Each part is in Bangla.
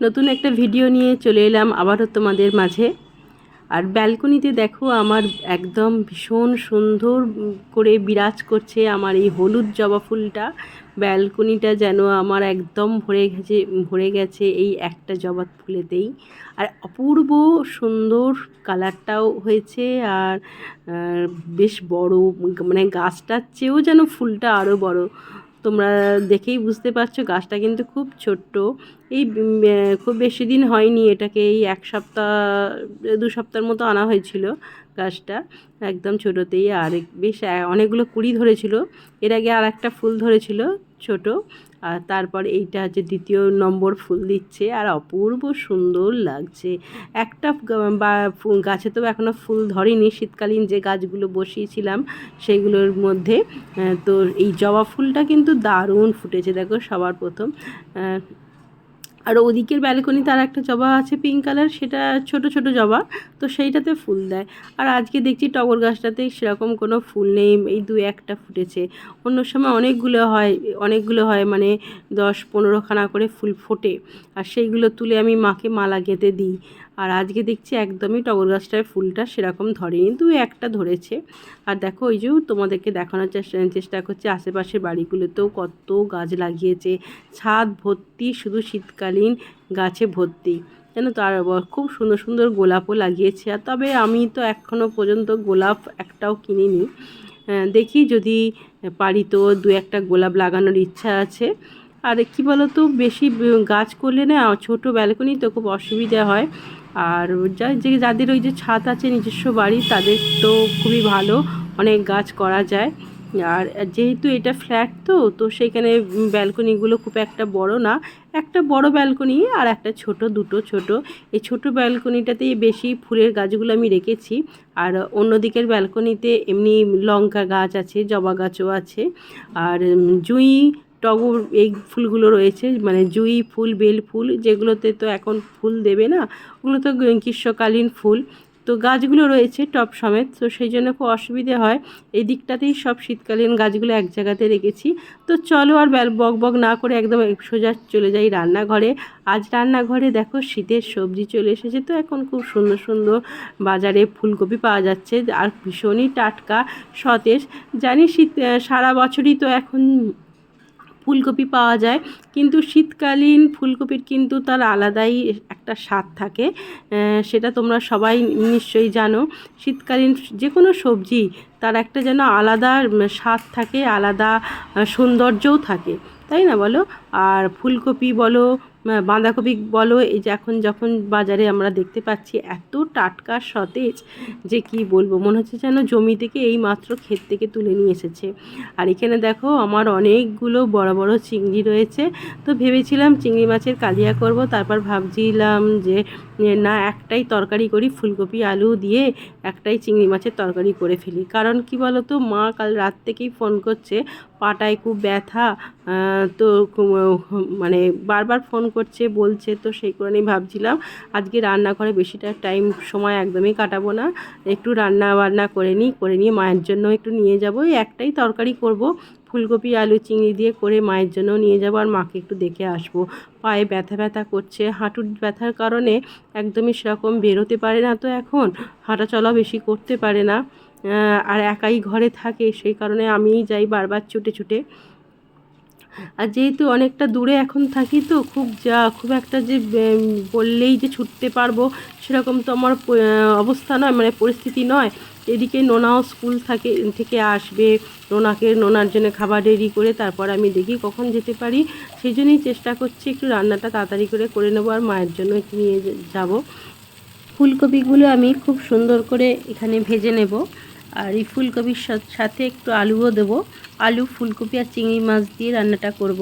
নতুন একটা ভিডিও নিয়ে চলে এলাম আবারও তোমাদের মাঝে। আর ব্যালকনিতে দেখো আমার একদম ভীষণ সুন্দর করে বিরাজ করছে আমার এই হলুদ জবা ফুলটা। ব্যালকনিটা যেন আমার একদম ভরে গেছে ভরে গেছে এই একটা জবা ফুলেতেই। আর অপূর্ব সুন্দর কালারটাও হয়েছে আর বেশ বড় মানে গাছটার চেয়েও যেন ফুলটা আরও বড়। তোমরা দেখেই বুঝতে পারছ, গাছটা কিন্তু খুব ছোট্ট। এই খুব বেশি দিন হয়নি, এটাকে এই এক সপ্তাহ, দু সপ্তাহের মতো আনা হয়েছিল গাছটা, একদম ছোটোতেই। আর বেশ অনেকগুলো কুড়ি ধরেছিল। এর আগে আর একটা ফুল ধরেছিল ছোট। আর তারপর এইটা হচ্ছে দ্বিতীয় নম্বর ফুল দিচ্ছে আর অপূর্ব সুন্দর লাগছে। একটা বা গাছে তো এখনও ফুল ধরেনি। শীতকালীন যে গাছগুলো বসিয়েছিলাম সেগুলোর মধ্যে তো এই জবা ফুলটা কিন্তু দারুণ ফুটেছে। দেখো সবার প্রথম আর ওদিকের ব্যালকনি তার একটা জবা আছে পিঙ্ক কালার সেটা ছোট ছোট জবা, তো সেইটাতে ফুল দেয়। আর আজকে দেখছি টগর গাছটাতে সেরকম কোনো ফুল নেই, এই দু একটা ফুটেছে। অন্য সময় অনেকগুলো হয় অনেকগুলো হয় মানে দশ পনেরোখানা করে ফুল ফোটে। আর সেইগুলো তুলে আমি মাকে মালা গেঁথে দিই। আর আজকে দেখছি একদমই টগর গাছটার ফুলটা সেরকম ধরেনি দু একটা ধরেছে। আর দেখো ওই যে তোমাদেরকে দেখানোর চেষ্টা চেষ্টা করছে, আশেপাশের বাড়িগুলোতেও কত গাছ লাগিয়েছে। ছাদ ভর্তি, শুধু শীতকালীন গাছে ভর্তি। জানো তো আর খুব সুন্দর সুন্দর গোলাপও লাগিয়েছে। আর তবে আমি তো এখনও পর্যন্ত গোলাপ একটাও কিনিনি। দেখি যদি পারি তো দু একটা গোলাপ লাগানোর ইচ্ছা আছে। আর কি বলো তো বেশি গাছ করলে না ছোটো ব্যালকনি তো খুব অসুবিধা হয়। আর যা যে যাদের ওই যে ছাদ আছে, নিজস্ব বাড়ি, তাদের তো খুবই ভালো। অনেক গাছ করা যায়। আর যেহেতু এটা ফ্ল্যাট তো তো সেখানে ব্যালকনিগুলো খুব একটা বড় না। একটা বড় ব্যালকনি আর একটা ছোট, দুটো ছোট। এই ছোট ব্যালকনিটাতেই বেশি ফুলের গাছগুলো আমি রেখেছি। আর অন্য দিকের ব্যালকনিতে এমনি লঙ্কা গাছ আছে, জবা গাছও আছে। আর জুঁই টগর এই ফুলগুলো রয়েছে মানে জুঁই ফুল, বেল ফুল, যেগুলোতে তো এখন ফুল দেবে না ওগুলো তো গ্রীষ্মকালীন ফুল। তো গাছগুলো রয়েছে টব সমেত, তো সেই জন্য খুব অসুবিধে হয়। এই দিকটাতেই সব শীতকালীন গাছগুলো এক জায়গাতে রেখেছি। তো চলো আর বক বক না করে একদম সোজা চলে যাই রান্নাঘরে। আজ রান্নাঘরে দেখো শীতের সবজি চলে এসেছে, তো এখন খুব সুন্দর সুন্দর বাজারে ফুলকপি পাওয়া যাচ্ছে, আর ভীষণই টাটকা সতেজ। জানি শীত, সারা বছরই তো এখন ফুলকপি পাওয়া যায়। কিন্তু শীতকালীন ফুলকপির কিন্তু তার আলাদাই একটা স্বাদ থাকে। সেটা তোমরা সবাই নিশ্চয়ই জানো। শীতকালীন যে কোনো সবজি, তার একটা যেন আলাদা স্বাদ থাকে, আলাদা সৌন্দর্যও থাকে। তাই না বলো? আর ফুলকপি বলো বাঁধাকপি বলো, এই যে এখন যখন বাজারে আমরা দেখতে পাচ্ছি এত টাটকা সতেজ, যে কি বলব, মনে হচ্ছে যেন জমি থেকে এই মাত্র ক্ষেত থেকে তুলে নিয়ে এসেছে। আর এখানে দেখো আমার অনেকগুলো বড় বড় চিংড়ি রয়েছে। তো ভেবেছিলাম চিংড়ি মাছের কালিয়া করব, তারপর ভাবছিলাম যে না, একটাই তরকারি করি, ফুলকপি, আলু দিয়ে একটাই চিংড়ি মাছের তরকারি করে ফেলি। কারণ কি বলো তো মা কাল রাত থেকেই ফোন করছে পাটায় খুব ব্যথা তো মানে বারবার ফোন করছে, বলছে, তো সেই কারণেই ভাবছিলাম, আজকে রান্নাঘরে বেশিটা টাইম সময় একদমই কাটাবো না, একটু রান্না বান্না করে নিই, করে নিয়ে মায়ের জন্য একটু নিয়ে যাব একটাই তরকারি করব, ফুলকপি, আলু, চিংড়ি দিয়ে করে মায়ের জন্য নিয়ে যাব আর মাকে একটু দেখে আসব, পায়ে ব্যথা ব্যথা করছে, হাঁটুর ব্যথার কারণে একদমই সেরকম বেরোতে পারে না তো এখন হাঁটা চলা বেশি করতে পারে না। আর একাই ঘরে থাকে, সেই কারণে আমিই যাই বারবার ছুটে ছুটে। আর যেহেতু অনেকটা দূরে এখন থাকি তো, খুব যা, খুব একটা যে বললেই যে ছুটতে পারব, সেরকম তো আমার অবস্থা নয় মানে পরিস্থিতি নয়। এদিকে নোনাও স্কুল থাকে, থেকে আসবে, নোনাকে, নোনার জন্য খাবার রেডি করে তারপর আমি দেখি কখন যেতে পারি। সেই জন্যই চেষ্টা করছি একটু রান্নাটা তাড়াতাড়ি করে করে নেব আর মায়ের জন্য নিয়ে যাব। ফুলকপিগুলো আমি খুব সুন্দর করে এখানে ভেজে নেব। আর এই ফুলকপির সাথে একটু আলুও দেবো। আলু, ফুলকপি আর চিংড়ি মাছ দিয়ে রান্নাটা করব।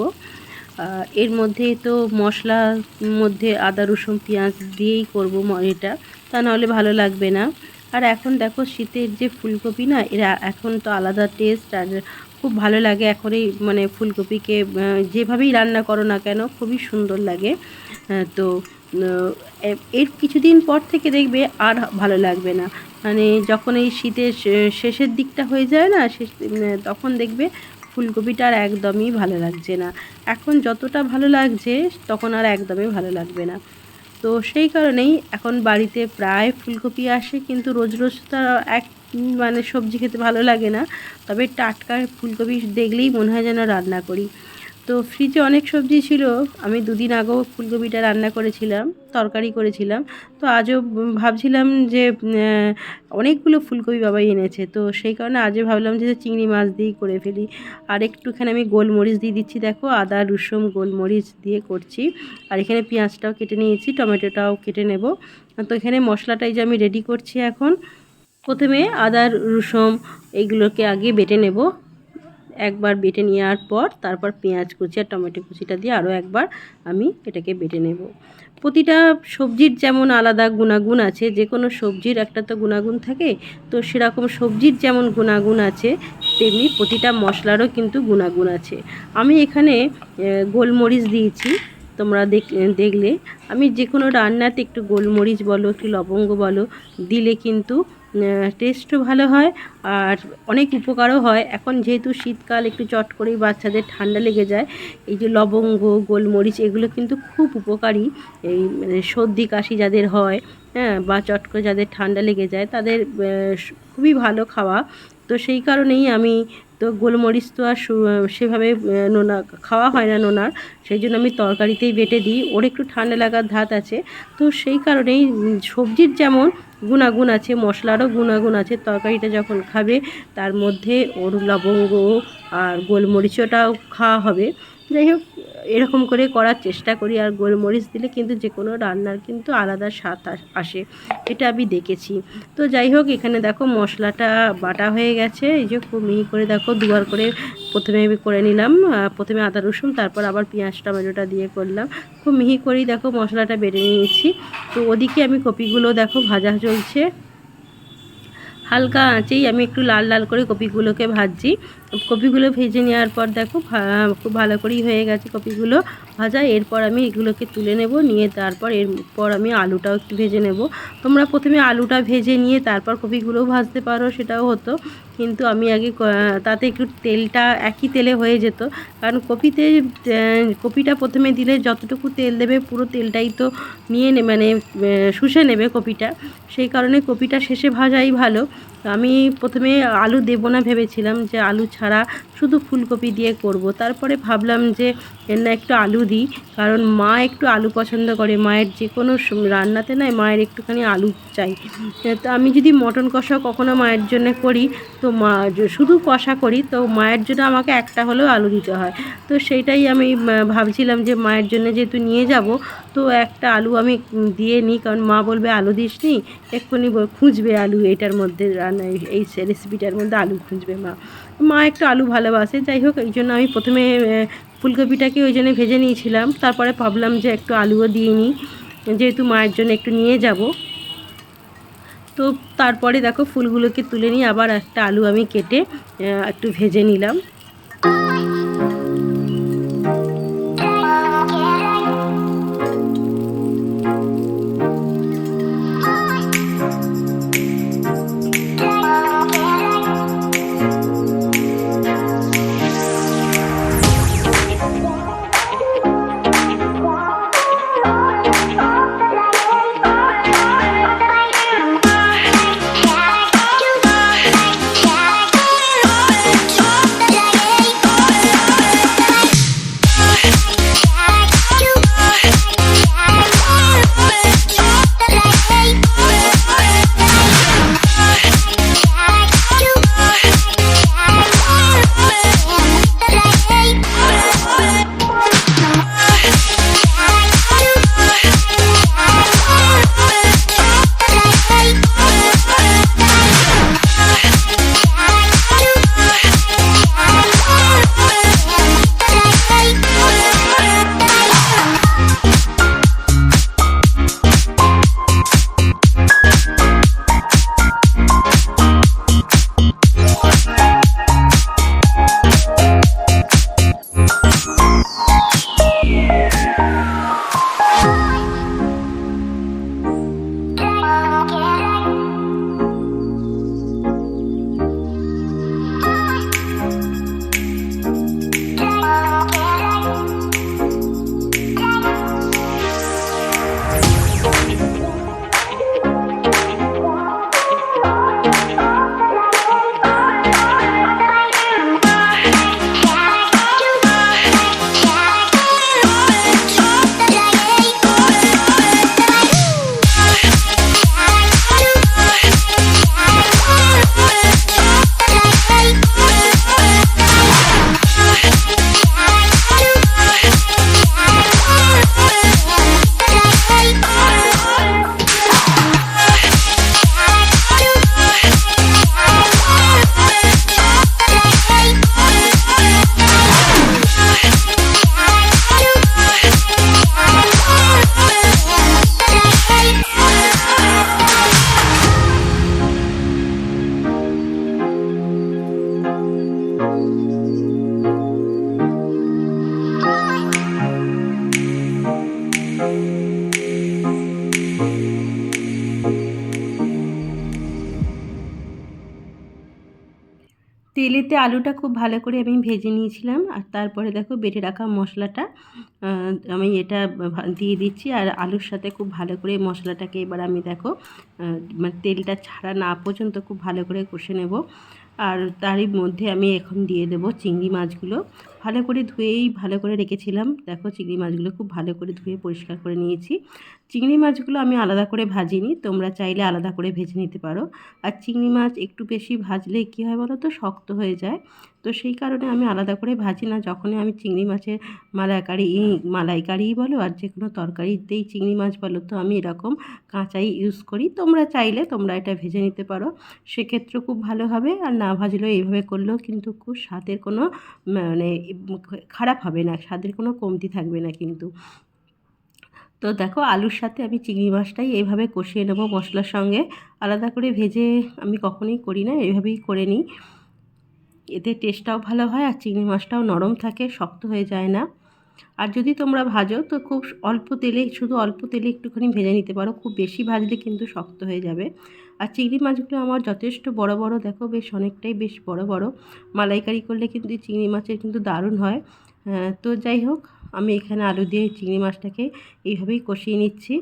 এর মধ্যে তো মশলার মধ্যে আদা, রসুন, পেঁয়াজ দিয়েই করব এটা। তা নাহলে ভালো লাগবে না। আর এখন দেখো শীতের যে ফুলকপি না, এরা এখন তো আলাদা টেস্ট আর খুব ভালো লাগে। এখন এই মানে ফুলকপিকে যেভাবেই রান্না করো না কেন, খুবই সুন্দর লাগে। তো এর কিছুদিন পর থেকে দেখবে আর ভালো লাগবে না। মানে যখন এই শীতের শেষের দিকটা হয়ে যায় না, শেষ তখন দেখবে ফুলকপিটা আর একদমই ভালো লাগছে না। এখন যতটা ভালো লাগছে, তখন আর একদমই ভালো লাগবে না। তো সেই কারণেই এখন বাড়িতে প্রায় ফুলকপি আসে, কিন্তু রোজ রোজ তো এক মানে সবজি খেতে ভালো লাগে না। তবে টাটকা ফুলকপি দেখলেই মনে হয় যেন রান্না করি। তো ফ্রিজে অনেক সবজি ছিল। আমি দুদিন আগেও ফুলকপিটা রান্না করেছিলাম, তরকারি করেছিলাম। তো আজও ভাবছিলাম যে অনেকগুলো ফুলকপি বাবাই এনেছে। তো সেই কারণে আজও ভাবলাম যে, চিংড়ি মাছ দিয়েই করে ফেলি। আর একটুখানি আমি গোলমরিচ দিয়ে দিচ্ছি, দেখো, আদা, রসুন, গোলমরিচ দিয়ে করছি। আর এখানে পেঁয়াজটাও কেটে নিয়েছি, টমেটোটাও কেটে নেব। তো এখানে মশলাটাই যে আমি রেডি করছি এখন, প্রথমে আদা, রসুন এইগুলোকে আগে বেটে নেব। একবার বেটে নেওয়ার পর তারপর পেঁয়াজ কুচি আর টমেটো কুচিটা দিয়ে আরও একবার আমি এটাকে বেটে নেব। প্রতিটা সবজির যেমন আলাদা গুণাগুণ আছে, যে কোনো সবজির একটা তো গুণাগুণ থাকে, তো সেরকম সবজির যেমন গুণাগুণ আছে, তেমনি প্রতিটা মশলারও কিন্তু গুণাগুণ আছে। আমি এখানে গোলমরিচ দিয়েছি, তোমরা দেখ, দেখলে। আমি যে কোনো রান্নাতে একটু গোলমরিচ বলো, একটু লবঙ্গ বলো, দিলে কিন্তু টেস্টও ভালো হয় আর অনেক উপকারও হয়। এখন যেহেতু শীতকাল, একটু চট করেই বাচ্চাদের ঠান্ডা লেগে যায়, এই যে লবঙ্গ, গোলমরিচ, এগুলো কিন্তু খুব উপকারী। এই মানে সর্দি, কাশি যাদের হয় হ্যাঁ বা চট করে যাদের ঠান্ডা লেগে যায়, তাদের খুবই ভালো খাওয়া। তো সেই কারণেই আমি তো গোলমরিচ তো আর সেভাবে নোনা, খাওয়া হয় না নোনার। সেই জন্য আমি তরকারিতেই বেটে দিই। ওর একটু ঠান্ডা লাগার ধাত আছে। তো সেই কারণেই সবজির যেমন গুণাগুণ আছে, মশলারও গুণাগুণ আছে, তরকারিটা যখন খাবে তার মধ্যে ওর লবঙ্গ আর গোলমরিচটাও খাওয়া হবে। যাই হোক এরকম করে করার চেষ্টা করি আর গোলমরিচ দিলে কিন্তু যে কোনো রান্নার কিন্তু আলাদা স্বাদ আসে এটা আমি দেখেছি। তো যাই হোক, এখানে দেখো মশলাটা বাটা হয়ে গেছে। এই যে খুব মিহি করে দেখো, দুবার করে প্রথমে আমি করে নিলাম। প্রথমে আদা, রসুন, তারপর আবার পেঁয়াজ, টমেটোটা দিয়ে করলাম। খুব মিহি করেই দেখো মশলাটা বেড়ে নিয়েছি। তো ওদিকে আমি কপিগুলো দেখো ভাজা চলছে। হালকা আঁচেই আমি একটু লাল লাল করে কপিগুলোকে ভাজছি। কপিগুলো ভেজে নেওয়ার পর দেখো খুব ভালো করেই হয়ে গেছে কপিগুলো ভাজা। এরপর আমি এগুলোকে তুলে নেব, নিয়ে তারপর এরপর আমি আলুটাও একটু ভেজে নেব। তোমরা প্রথমে আলুটা ভেজে নিয়ে তারপর কপিগুলোও ভাজতে পারো, সেটাও হতো। কিন্তু আমি আগে তাতে একটু তেলটা একই তেলে হয়ে যেত। কারণ কপিতে কপিটা প্রথমে দিলে যতটুকু তেল দেবে, পুরো তেলটাই তো নিয়ে মানে শুষে নেবে কপিটা। সেই কারণে কপিটা শেষে ভাজাই ভালো। আমি প্রথমে আলু দেবো না ভেবেছিলাম যে আলু ছাড়া শুধু ফুলকপি দিয়ে করব। তারপরে ভাবলাম যে না একটু আলু দিই, কারণ মা একটু আলু পছন্দ করে। মায়ের যে কোনো রান্নাতে নয় মায়ের একটুখানি আলু চাই। তো আমি যদি মটন কষা কখনো মায়ের জন্য করি, তো মা শুধু কষা করি, তো মায়ের জন্য আমাকে একটা হলেও আলু দিতে হয়। তো সেইটাই আমি ভাবছিলাম যে মায়ের জন্য যেহেতু নিয়ে যাব, তো একটা আলু আমি দিয়ে নিই। কারণ মা বলবে, আলু দিস নি এক্ষুনি খুঁজবে আলু এইটার মধ্যে রান্না এই- এই রেসিপিটার মধ্যে আলু খুঁজবে মা। মা একটু আলু ভালোবাসে, যাই হোক, এই জন্য আমি প্রথমে ফুলকপিটাকে ওই জন্য ভেজে নিয়েছিলাম। তারপরে ভাবলাম যে একটু আলুও দিয়ে নিই, যেহেতু মায়ের জন্য একটু নিয়ে যাব। তো তারপরে দেখো, ফুলগুলোকে তুলে নিয়ে আবার একটা আলু আমি কেটে একটু ভেজে নিলাম। তেলেতে আলুটা খুব ভালো করে আমি ভেজে নিয়েছিলাম। আর তারপরে দেখো বেটে রাখা মশলাটা আমি এটা দিয়ে দিচ্ছি। আর আলুর সাথে খুব ভালো করে মশলাটাকে এবার আমি দেখো মানে তেলটা ছাড়া না পর্যন্ত খুব ভালো করে কষে নেব। আর তারই মধ্যে আমি এখন দিয়ে দেব চিংড়ি মাছগুলো। ভালো করে ধুয়েই ভালো করে রেখেছিলাম। দেখো চিংড়ি মাছগুলো খুব ভালো করে ধুয়ে পরিষ্কার করে নিয়েছি। চিংড়ি মাছগুলো আমি আলাদা করে ভাজিনি, তোমরা চাইলে আলাদা করে ভেজে নিতে পারো। আর চিংড়ি মাছ একটু বেশি ভাজলে কী হয় বলো তো? শক্ত হয়ে যায়। তো সেই কারণে আমি আলাদা করে ভাজি না। যখনই আমি চিংড়ি মাছের মালাইকারি, মালাইকারিই বলো আর যে কোনো তরকারিতেই চিংড়ি মাছ বলো তো, আমি এরকম কাঁচাই ইউজ করি। তোমরা চাইলে তোমরা এটা ভেজে নিতে পারো। সেক্ষেত্রে খুব ভালো হবে। আর না ভাজলেও এইভাবে করলেও কিন্তু খুব স্বাদের কোনো মানে খারাপ হবে না, স্বাদের কোনো কমতি থাকবে না কিন্তু। তো দেখো আলুর সাথে আমি চিংড়ি মাছটাই এইভাবে কষিয়ে নেব মশলার সঙ্গে। আলাদা করে ভেজে আমি কখনোই করি না এইভাবেই করে নিই। এতে টেস্টটাও ভালো হয় আর চিংড়ি মাছটাও নরম থাকে, শক্ত হয়ে যায় না। আর যদি তোমরা ভাজো তো খুব অল্প তেলে, শুধু অল্প তেলে একটুখানি ভেজে নিতে পারো, খুব বেশি ভাজলে কিন্তু শক্ত হয়ে যাবে। আর চিংড়ি মাছগুলো আমার যথেষ্ট বড় বড়, দেখো বেশ অনেকটাই বেশ বড় বড়। মালাইকারি করলে কিন্তু চিংড়ি মাছের কিন্তু দারুণ হয়। তো যাই হোক, আমি এখানে আলু দিয়ে চিংড়ি মাছটাকে এইভাবেই কষিয়ে নিচ্ছি।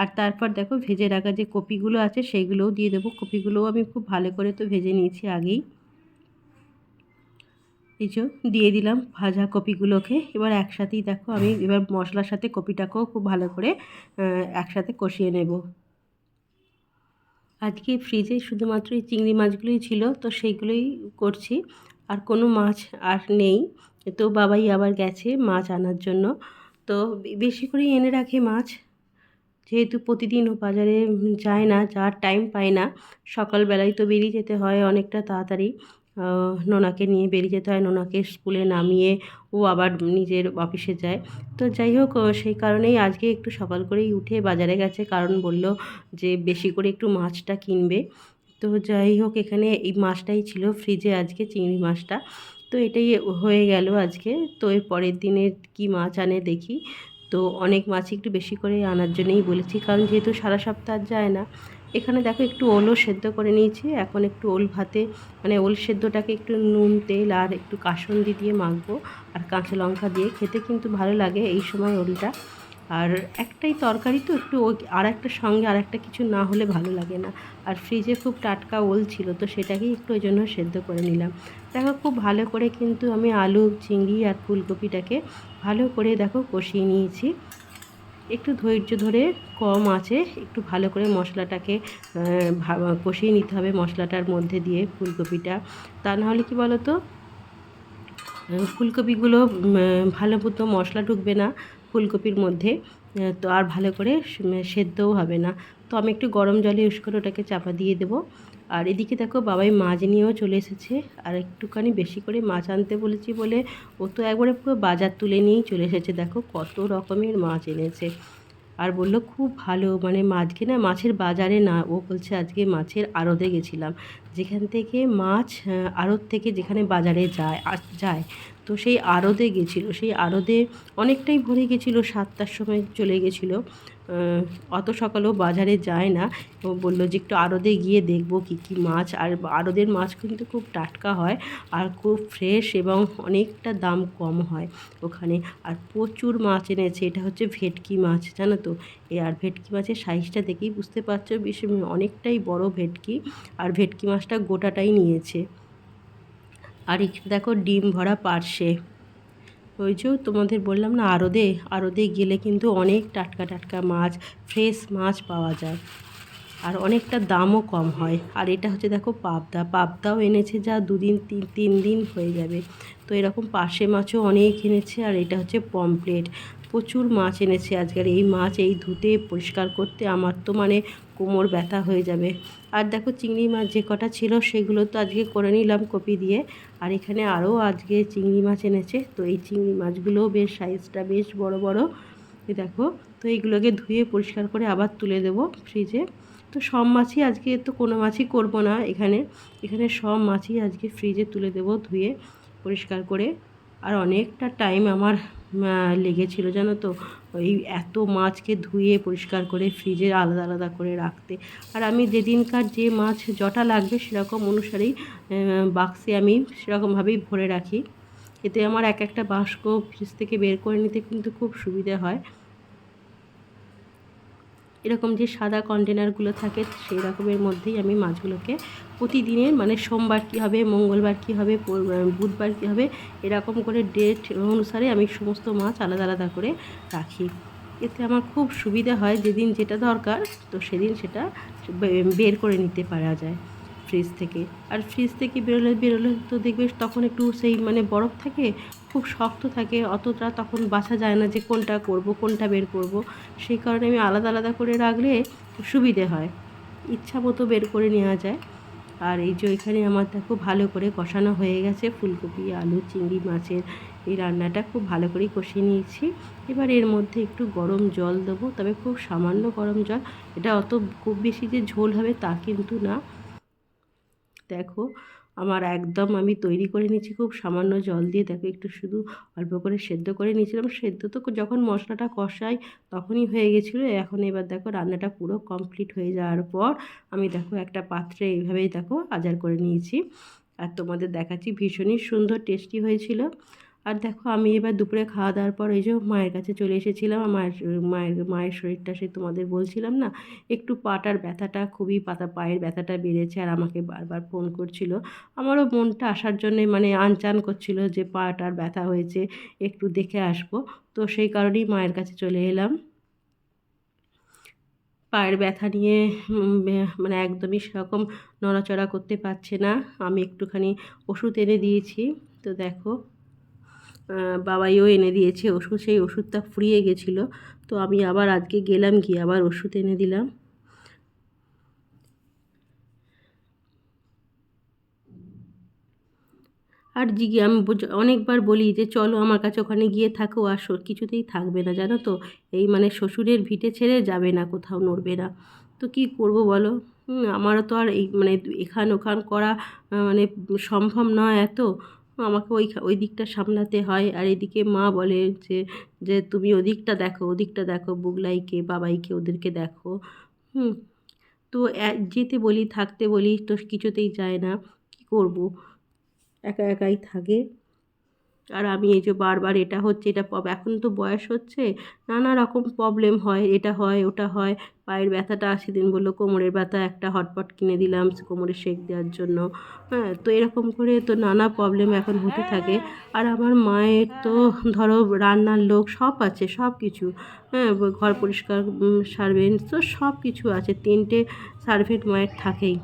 আর তারপর দেখো ভেজে রাখা যে কপিগুলো আছে সেইগুলোও দিয়ে দেবো। কপিগুলোও আমি খুব ভালো করে তো ভেজে নিয়েছি আগেই। এই যে দিয়ে দিলাম ভাজা কপিগুলোকে। এবার একসাথেই দেখো আমি এবার মশলার সাথে কপিটাকেও খুব ভালো করে একসাথে কষিয়ে নেব। আজকে ফ্রিজে শুধুমাত্র এই চিংড়ি মাছগুলোই ছিল, তো সেইগুলোই করছি। আর কোনো মাছ আর নেই। তো বাবাই আবার গেছে মাছ আনার জন্য। তো বেশি করে এনে রাখে মাছ। যেহেতু প্রতিদিনও বাজারে যায় না, যার টাইম পায় না। সকালবেলায় তো বেরিয়ে যেতে হয় অনেকটা তাড়াতাড়ি। নোনাকে নিয়ে বেরিয়ে যেতে হয়। নোনাকে স্কুলে নামিয়ে ও আবার নিজের অফিসে যায়। তো যাই হোক সেই কারণেই আজকে একটু সকাল করেই উঠে বাজারে গেছে। কারণ বলল যে বেশি করে একটু মাছটা কিনবে। তো যাই হোক, এখানে এই মাছটাই ছিল ফ্রিজে আজকে, চিংড়ি মাছটা। তো এটাই হয়ে গেল আজকে। তো এর পরের দিনে কি মাছ আনে দেখি। তো অনেক মাছ একটু বেশি করে আনার জন্যই বলেছি। কারণ যেহেতু সারা সপ্তাহ যায় না এখানে দেখো একটু ওলও সেদ্ধ করে নিয়েছি। এখন একটু ওল ভাতে মানে ওল সেদ্ধটাকে একটু নুন, তেল আর একটু কাসন্দি দিয়ে মাখবো আর কাঁচা লঙ্কা দিয়ে। খেতে কিন্তু ভালো লাগে এই সময় ওলটা। আর একটাই তরকারি তো একটু আর একটা সঙ্গে আর একটা কিছু না হলে ভালো লাগে না। আর ফ্রিজে খুব টাটকা ওল ছিল তো সেটাকেই একটু ওই জন্য সেদ্ধ করে নিলাম। দেখো খুব ভালো করে কিন্তু আমি আলু, চিংড়ি আর ফুলকপিটাকে ভালো করে দেখো কষিয়ে নিয়েছি। একটু ধৈর্য ধরে কম আছে, একটু ভালো করে মশলাটাকে কষিয়ে নিতে হবে মশলাটার মধ্যে দিয়ে ফুলকপিটা। তা নাহলে কি বলো তো ফুলকপিগুলো ভালো মতো মশলা ঢুকবে না ফুলকপির মধ্যে তো আর ভালো করে সেদ্ধও হবে না। তো আমি একটু গরম জলে ইউজ করে ওটাকে চাপা দিয়ে দেবো। আর এদিকে দেখো বাবাই মাছ নিয়েও চলে এসেছে। আর একটুখানি বেশি করে মাছ আনতে বলেছি বলে ও তো একবারে পুরো বাজার তুলে নিয়েই চলে এসেছে। দেখো কত রকমের মাছ এনেছে। আর বলল, খুব ভালো মানে মাছকে না মাছের বাজারে না। ও বলছে, আজকে মাছের আড়তে গেছিলাম, যেখান থেকে মাছ আড়ত থেকে যেখানে বাজারে যায় যায়। তো সেই আড়তে গেছিল। সেই আড়তে অনেকটাই ভরে গেছিল, সাতটার সময় চলে গেছিল। অত সকালেও বাজারে যায় না। ও বলল যে একটু আড়তে গিয়ে দেখব কী কী মাছ। আর আড়তের মাছ কিন্তু খুব টাটকা হয় আর খুব ফ্রেশ এবং অনেকটা দাম কম হয় ওখানে। আর প্রচুর মাছ এনেছে। এটা হচ্ছে ভেটকি মাছ, জানো তো? আর ভেটকি মাছের সাইজটা দেখেই বুঝতে পারছ বেশ অনেকটাই বড় ভেটকি। আর ভেটকি মাছটা গোটাটাই নিয়েছে। আর দেখো ডিম ভরা পার্শে ওই যে তোমাদের বললাম না আরদে আরদে গেলে কিন্তু অনেক টাটকা টাটকা মাছ ফ্রেশ মাছ পাওয়া যায়। আর অনেকটা দামও কম হয়। আর এটা হচ্ছে দেখো পাবদা। পাবদাও এনেছে যা দুদিন, তিন তিন দিন হয়ে যাবে। তো এরকম পাশে মাছও অনেক এনেছে। আর এটা হচ্ছে পমপ্লেট প্রচুর মাছ এনেছে আজকাল। এই মাছ এই ধুতে, পরিষ্কার করতে আমার তো মানে কোমর ব্যথা হয়ে যাবে। আর দেখো চিংড়ি মাছ যে কটা ছিল সেগুলো তো আজকে করে নিলাম কপি দিয়ে। আর এখানে আরও আজকে চিংড়ি মাছ এনেছে। তো এই চিংড়ি মাছগুলোও বেশ সাইজটা বেশ বড় বড়। দেখো, তো এইগুলোকে ধুয়ে পরিষ্কার করে আবার তুলে দেবো ফ্রিজে তো সব মাছই আজকে তো কোনো মাছই করব না এখানে। এখানে সব মাছই আজকে ফ্রিজে তুলে দেবো ধুয়ে পরিষ্কার করে। আর অনেকটা টাইম আমার লেগেছিল, জানো তো? ওই এত মাছকে ধুয়ে পরিষ্কার করে ফ্রিজে আলাদা আলাদা করে রাখতে। আর আমি যেদিনকার যে মাছ যটা লাগবে সেরকম অনুসারেই বাক্সে আমি সেরকমভাবেই ভরে রাখি। এতে আমার এক একটা বাস্ক ফ্রিজ থেকে বের করে নিতে কিন্তু খুব সুবিধে হয়। এরকম যে সাদা কন্টেনারগুলো থাকে, সেই রকমের মধ্যেই আমি মাছগুলোকে প্রতিদিনের মানে সোমবার কী হবে, মঙ্গলবার কী হবে বুধবার কী হবে, এরকম করে ডেট অনুসারে আমি সমস্ত মাছ আলাদা আলাদা করে রাখি। এতে আমার খুব সুবিধা হয়, যেদিন যেটা দরকার, তো সেদিন সেটা বের করে নিতে পারা যায় ফ্রিজ থেকে। আর ফ্রিজ থেকে বেরোলে বেরোলে তো দেখবে তখন একটু সেই মানে বরফ থাকে, খুব শক্ত থাকে, অতটা তখন বাছা যায় না যে কোনটা করব, কোনটা বের করব। সেই কারণে আমি আলাদা আলাদা করে রাখলে সুবিধে হয়। ইচ্ছা মতো বের করে নেওয়া যায়। আর এই যে এখানে আমারটা খুব ভালো করে কষানো হয়ে গেছে, ফুলকপি, আলু, চিংড়ি, মাছের এই রান্নাটা খুব ভালো করেই কষিয়ে নিয়েছি। এবার এর মধ্যে একটু গরম জল দেবো, তবে খুব সামান্য গরম জল। এটা অত খুব বেশি যে ঝোল হবে তা কিন্তু না। দেখো, আমার একদম আমি তৈরি করে নিয়েছি, খুব সামান্য জল দিয়ে। দেখো, একটু শুধু অল্প করে সেদ্ধ করে নিয়েছিলাম। সেদ্ধ তো যখন মশলাটা কষাই তখনই হয়ে গেছিল। এখন এবার দেখো, রান্নাটা পুরো কমপ্লিট হয়ে যাওয়ার পর আমি দেখো, একটা পাত্রে এইভাবেই দেখো, আজার করে নিয়েছি। আর তোমাদের দেখাচ্ছি, ভীষণই সুন্দর টেস্টি হয়েছিল। আর দেখো আমি এবার দুপুরে খাওয়া দাওয়ার পর এই যে মায়ের কাছে চলে এসেছিলাম। আমার মায়ের মায়ের শরীরটা সে তোমাদের বলছিলাম না? একটু পাটার ব্যথাটা, খুবই পাতা, পায়ের ব্যথাটা বেড়েছে আর আমাকে বারবার ফোন করছিল। আমারও মনটা আসার জন্যে মানে আনচান করছিল যে পাটার ব্যথা হয়েছে, একটু দেখে আসব। তো সেই কারণেই মায়ের কাছে চলে এলাম। পায়ের ব্যথা নিয়ে মানে একদমই সেরকম নড়াচড়া করতে পারছে না। আমি একটুখানি ওষুধ এনে দিয়েছি। তো দেখো বাবাইও এনে দিয়েছে ওষুধ, সেই ওষুধটা ফুরিয়ে গেছিল। তো আমি আবার আজকে গেলাম গিয়ে আবার ওষুধ এনে দিলাম। আর জিগে, আমি অনেকবার বলি যে চলো আমার কাছে ওখানে গিয়ে থাকো, আর কিছুতেই থাকবে না, জানো তো? এই মানে শ্বশুরের ভিটে ছেড়ে যাবে না, কোথাও নড়বে না। তো কি করব বলো? আমারও তো আর এই মানে এখান ওখান করা মানে সম্ভব নয় এত। আমাকে ওই ওই দিকটা সামলাতে হয়। আর এদিকে মা বলে যে যে তুমি ওদিকটা দেখো ওদিকটা দেখো, বুগলাইকে, বাবাইকে ওদেরকে দেখো। হুম, তো যেতে বলি, থাকতে বলি, তো কিছুতেই যায় না। কি করব? একা একাই থাকে। আর আমি এই যে বারবার এটা হচ্ছে, এটা এখন তো বয়স হচ্ছে, নানা রকম প্রবলেম হয়, এটা হয়, ওটা হয়, পায়ের ব্যথাটা আশি দিন বলল কোমরের ব্যথা, একটা হটপট কিনে দিলাম কোমরে সেক দেওয়ার জন্য। হ্যাঁ তো এরকম করে তো নানা প্রবলেম এখন হতে থাকে। আর আমার মায়ের তো ধরো রান্নার লোক সব আছে, সব কিছু। হ্যাঁ ঘর পরিষ্কার সার্ভেন্ট তো সব কিছু আছে, তিনটে সার্ভেন্ট মায়ের থাকেই।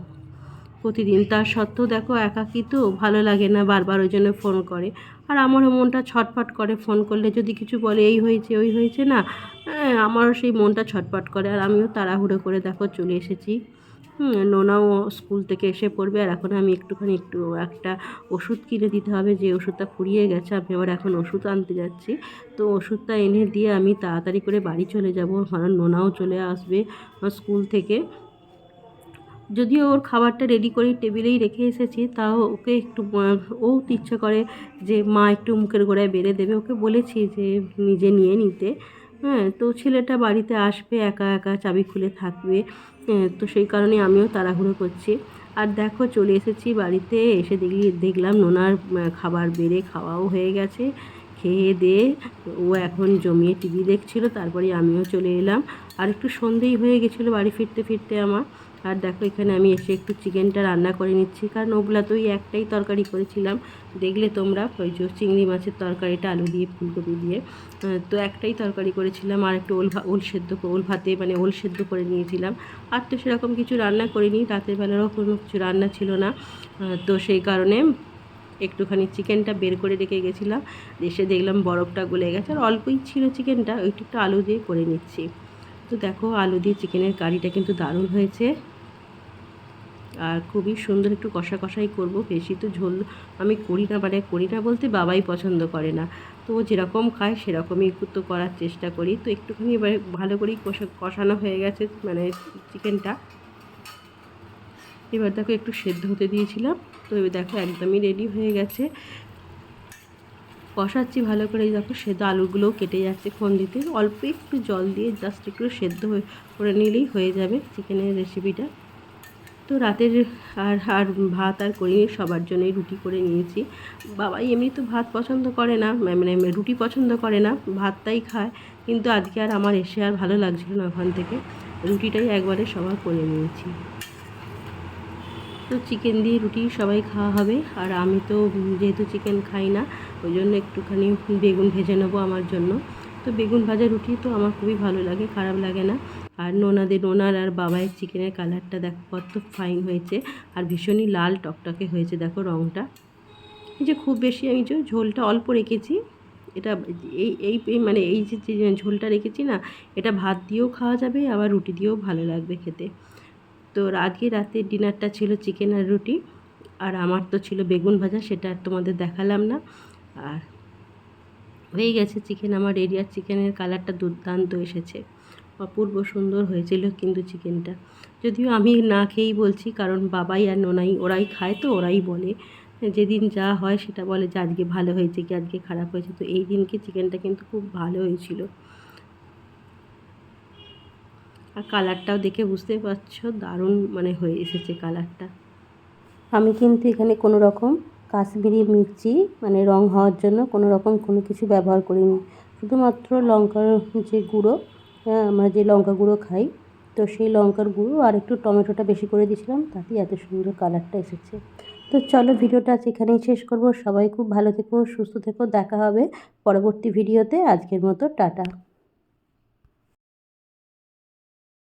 প্রতিদিন তার সত্ত্বেও দেখো একাকী তো ভালো লাগে না, বারবার ওই জন্য ফোন করে। আর আমারও মনটা ছটফট করে ফোন করলে যদি কিছু বলে এই হয়েছে ওই হয়েছে না? হ্যাঁ, আমারও সেই মনটা ছটফট করে আর আমিও তাড়াহুড়ো করে দেখো চলে এসেছি। নোনাও স্কুল থেকে এসে পড়বে আর এখন আমি একটুখানি একটু একটা ওষুধ কিনে দিতে হবে যে ওষুধটা ফুরিয়ে গেছে আমি এবার এখন ওষুধ আনতে যাচ্ছি। তো ওষুধটা এনে দিয়ে আমি তাড়াতাড়ি করে বাড়ি চলে যাব। কারণ নোনাও চলে আসবে স্কুল থেকে। যদিও ওর খাবারটা রেডি করে টেবিলেই রেখে এসেছি তাও ওকে একটু ও ইচ্ছা করে যে মা একটু মুখের গোড়ায় বেড়ে দেবে। ওকে বলেছি যে নিজে নিয়ে নিতে। হ্যাঁ তো ছেলেটা বাড়িতে আসবে একা একা চাবি খুলে থাকবে। হ্যাঁ, তো সেই কারণে আমিও তাড়াহুড়ো করছি। আর দেখো চলে এসেছি বাড়িতে এসে দেখলি দেখলাম নোনার খাবার বেড়ে খাওয়াও হয়ে গেছে। খেয়ে দিয়ে ও এখন জমিয়ে টিভি দেখছিল তারপরে আমিও চলে এলাম। আর একটু সন্ধেই হয়ে গেছিল বাড়ি ফিরতে ফিরতে আমার। আর দেখো, এখানে আমি এসে একটু চিকেনটা রান্না করে নিচ্ছি। কারণ ওগুলা তো ওই একটাই তরকারি করেছিলাম। দেখলে তোমরা ওই যে চিংড়ি মাছের তরকারিটা আলু দিয়ে, ফুলকপি দিয়ে তো একটাই তরকারি করেছিলাম। আর একটু ওল ওল সেদ্ধ ওল ভাতে মানে ওল সেদ্ধ করে নিয়েছিলাম। আর তো সেরকম কিছু রান্না করিনি। রাতের বেলারও কোনো কিছু রান্না ছিল না। তো সেই কারণে একটুখানি চিকেনটা বের করে রেখে গেছিলাম। এসে দেখলাম বরফটা গলে গেছে। আর অল্পই ছিল চিকেনটা ওইটা একটু আলু দিয়ে করে নিচ্ছি। তো দেখো আলু দিয়ে চিকেনের কারিটা কিন্তু দারুণ হয়েছে। আর খুবই সুন্দর একটু কষা কষাই করব, বেশি তো ঝোল আমি করি না মানে করি না বলতে বাবাই পছন্দ করে না। তো ও যেরকম খায় সেরকমই একটু তো করার চেষ্টা করি। তো একটুখানি এবার ভালো করেই কষা, কষানো হয়ে গেছে মানে চিকেনটা। এবার দেখো একটু সেদ্ধ হতে দিয়েছিলাম, তো এবার দেখো একদমই রেডি হয়ে গেছে। কষাচ্ছি ভালো করে দেখো সেদ্ধ আলুগুলোও কেটে যাচ্ছে ফোন দিতে অল্প একটু জল দিয়ে জাস্ট একটু সেদ্ধ হয়ে, করে নিলেই হয়ে যাবে চিকেনের রেসিপিটা তো রাতের আর আর ভাত আর করিনি, সবার জন্যই রুটি করে নিয়েছি। বাবাই এমনি তো ভাত পছন্দ করে না মানে রুটি পছন্দ করে না, ভাতটাই খায়। কিন্তু আজকে আর আমার এসে আর ভালো লাগছিল না ওখান থেকে। রুটিটাই একবারে সবার করে নিয়েছি। তো চিকেন দিয়ে রুটি সবাই খাওয়া হবে। আর আমি তো যেহেতু চিকেন খাই না, ওই জন্য একটুখানি বেগুন ভেজে নেব আমার জন্য। তো বেগুন ভাজা রুটি তো আমার খুবই ভালো লাগে, খারাপ লাগে না। আর নোনাদের, নোনার আর বাবাইয়ের চিকেনের কালারটা দেখো কত ফাইন হয়েছে। আর ভীষণই লাল টকটকে হয়েছে, দেখো রঙটা এই যে খুব বেশি আমি যে ঝোলটা অল্প রেখেছি, এটা এই এই মানে এই যে ঝোলটা রেখেছি না, এটা ভাত দিয়েও খাওয়া যাবে, আবার রুটি দিয়েও ভালো লাগবে খেতে। তো আজকে রাতের ডিনারটা ছিল চিকেন আর রুটি। আর আমার তো ছিল বেগুন ভাজা, সেটা আর তোমাদের দেখালাম না। আর হয়ে গেছে চিকেন, আমার এরিয়ার চিকেনের কালারটা দুর্দান্ত এসেছে। অপূর্ব সুন্দর হয়েছিল কিন্তু চিকেনটা। যদিও আমি না খেয়েই বলছি, কারণ বাবাই আর নোনাই ওরাই খায় তো, ওরাই বলে। যেদিন যা হয় সেটা বলে যে, আজকে ভালো হয়েছে কি? আজকে খারাপ হয়েছে। তো এই দিনকে চিকেনটা কিন্তু খুব ভালো হয়েছিল। আর কালারটাও দেখে বুঝতে পারছ, দারুণ মানে হয়ে এসেছে কালারটা। আমি কিন্তু এখানে কোনো রকম কাশ্মীরি মির্চি মানে রং হওয়ার জন্য কোনো রকম কোনো কিছু ব্যবহার করিনি। শুধুমাত্র লঙ্কার যে গুঁড়ো হ্যাঁ আমরা যে লঙ্কা গুঁড়ো খাই, তো সেই লঙ্কার গুঁড়ো আর একটু টমেটোটা বেশি করে দিয়েছিলাম তাতেই এত সুন্দর কালারটা এসেছে। তো চলো ভিডিওটা আজ এখানেই শেষ করব। সবাই খুব ভালো থেকো, সুস্থ থেকো, দেখা হবে পরবর্তী ভিডিওতে। আজকের মতো, টাটা।